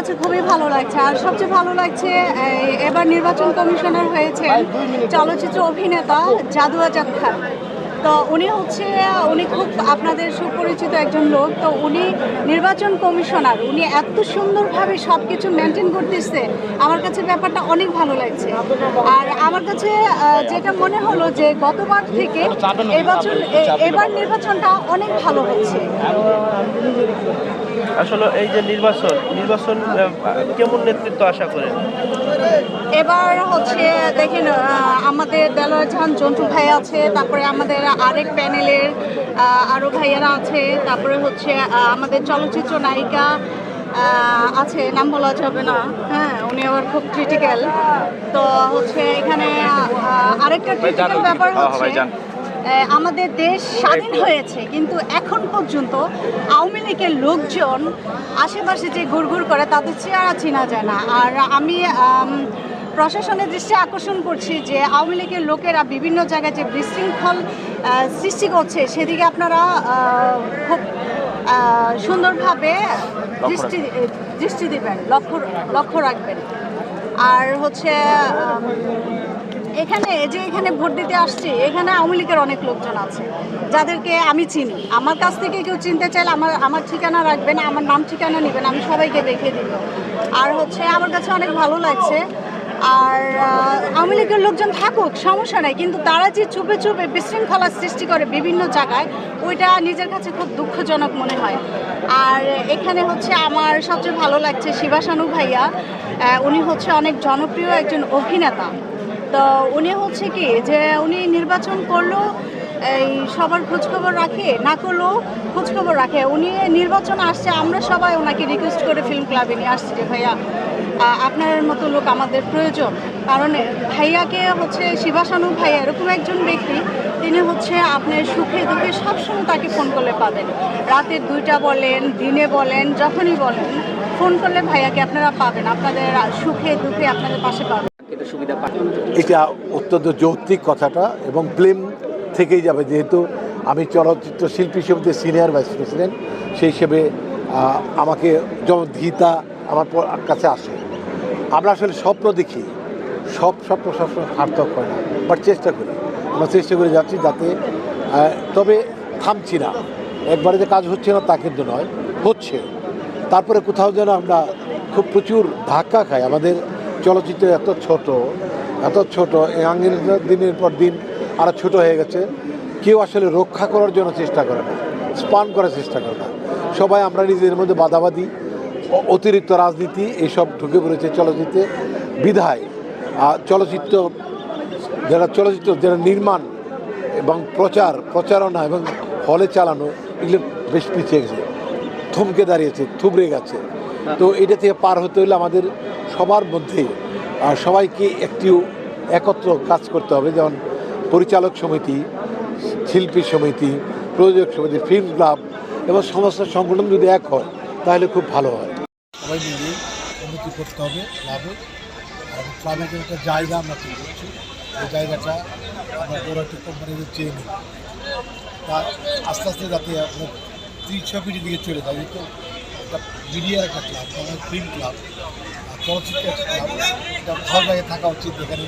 কাছে খুবই ভালো লাগছে। আর সবচেয়ে ভালো লাগছে এবার নির্বাচন কমিশনার হয়েছে চলচ্চিত্র অভিনেতা জাদু আজাদ খান তো উনি হচ্ছে উনি খুব আপনাদের সুপরিচিত একজন লোক তো উনি নির্বাচন কমিশনার উনি এত সুন্দরভাবে সব কিছু মেনটেন করতেছে আমার কাছে ব্যাপারটা অনেক ভালো লাগছে। আর আমার কাছে যেটা মনে হলো যে গতবার থেকে এবছর এবার নির্বাচনটা অনেক ভালো হচ্ছে। আসলে এই যে নির্বাচন নির্বাচন কেমন নেতৃত্ব আশা করেন? এবার হচ্ছে দেখেন আমাদের দেলোয়ার জাহান জন্টু ভাই আছে তারপরে আমাদের আরেক প্যানেলের আরও আরও ভাইয়ারা আছে। তারপরে হচ্ছে আমাদের চলচ্চিত্র নায়িকা আছে নাম বলা যাবে না। হ্যাঁ উনি আবার খুব ক্রিটিক্যাল তো হচ্ছে এখানে আরেকটা ক্রিটিক্যাল ব্যাপার হচ্ছে আমাদের দেশ স্বাধীন হয়েছে কিন্তু এখন পর্যন্ত আওয়ামী লীগের লোকজন আশেপাশে যে ঘুরঘুর করে তাদের চেহারা চেনা যায় না। আর আম, প্রশাসনের দৃষ্টি আকর্ষণ করছি যে আওয়ামী লীগের লোকেরা বিভিন্ন জায়গায় যে বিশৃঙ্খল সৃষ্টি করছে সেদিকে আপনারা খুব সুন্দরভাবে দৃষ্টি দৃষ্টি দিবেন লক্ষ্য লক্ষ্য রাখবেন। আর হচ্ছে এখানে যে এখানে ভোট দিতে আসছি এখানে আওয়ামী লীগের অনেক লোকজন আছে যাদেরকে আমি চিনি। আমার কাছ থেকে কেউ চিনতে চাইলে আমার আমার ঠিকানা রাখবেন আমার নাম ঠিকানা নেবেন আমি সবাইকে দেখিয়ে দিব। আর হচ্ছে আমার কাছে অনেক ভালো লাগছে আর আওয়ামী লীগের লোকজন থাকুক, সমস্যা নাই, কিন্তু তারা যে চুপে চুপে বিশৃঙ্খলা সৃষ্টি করে বিভিন্ন জায়গায়, ওইটা নিজের কাছে খুব দুঃখজনক মনে হয়। আর এখানে হচ্ছে আমার সবচেয়ে ভালো লাগছে শিবাসানু ভাইয়া উনি হচ্ছে অনেক জনপ্রিয় একজন অভিনেতা। তো উনি হচ্ছে কি, যে উনি নির্বাচন করল, এই সবার খোঁজখবর রাখে, না করলেও খোঁজখবর রাখে। উনি নির্বাচন আসছে, আমরা সবাই ওনাকে রিকোয়েস্ট করে ফিল্ম ক্লাবে নিয়ে আসছি যে ভাইয়া আপনার মতো লোক আমাদের প্রয়োজন। কারণ ভাইয়াকে হচ্ছে শিবাসানু ভাইয়া এরকম একজন ব্যক্তি তিনি হচ্ছে আপনার সুখে দুঃখে সবসময় তাকে ফোন করলে পাবেন। রাতে দুইটা বলেন দিনে বলেন যখনই বলেন ফোন করলে ভাইয়াকে আপনারা পাবেন। আপনাদের সুখে দুঃখে আপনাদের পাশে পাবেন। এটা অত্যন্ত যৌক্তিক কথাটা এবং ব্লেম থেকেই যাবে। যেহেতু আমি চলচ্চিত্র শিল্পী সমিতির সিনিয়র ভাইস প্রেসিডেন্ট সেই হিসেবে আমাকে যেমন গীতা আমার কাছে আসে। আমরা আসলে স্বপ্ন দেখি। সব স্বপ্ন সবসময় সার্থক হয় না, বাট চেষ্টা করি। আমরা চেষ্টা করে যাচ্ছি যাতে তবে থামছি না। একবারে যে কাজ হচ্ছে না তা কিন্তু নয়, হচ্ছে। তারপরে কোথাও যেন আমরা খুব প্রচুর ধাক্কা খাই। আমাদের চলচ্চিত্র এত ছোট এত ছোট, এই আঙ্গিন দিনের পর দিন আরও ছোট হয়ে গেছে। কেউ আসলে রক্ষা করার জন্য চেষ্টা করে না, স্পান করার চেষ্টা করে না। সবাই আমরা নিজেদের মধ্যে বাধাবাধি অ- অতিরিক্ত রাজনীতি, এসব ঢুকে পড়েছে চলচ্চিত্রে। বিধায় চলচ্চিত্র, যারা চলচ্চিত্র, যারা নির্মাণ এবং প্রচার, প্রচারণা এবং হলে চালানো, এগুলো বেশ পিছিয়ে গেছে। থমকে দাঁড়িয়েছে, থুবড়ে গেছে। তো এটা থেকে পার হতে হলে আমাদের সবার মধ্যে সবাইকে একটিও একত্র কাজ করতে হবে। যেমন পরিচালক সমিতি, শিল্পী সমিতি, প্রযোজক সমিতি ফিল্ম ক্লাব এবং সমস্ত সংগঠন যদি এক হয়, তাহলে খুব ভালো হয়। সবাই মিলিয়ে উন্নতি করতে হবে ক্লাবে আর ক্লাবের একটা জায়গা আমরা তৈরি করছি। এই জায়গাটা আমরা একটা কোম্পানিতে চেয়ে নিই তা আস্তে আস্তে যাতে আমরা দিকে চলে যায় তো একটা মিডিয়ার একটা ক্লাব ফিল্ম ক্লাব চলচ্চিত্র একটা ক্লাব একটা ভালো জায়গায় থাকা উচিত এখানে।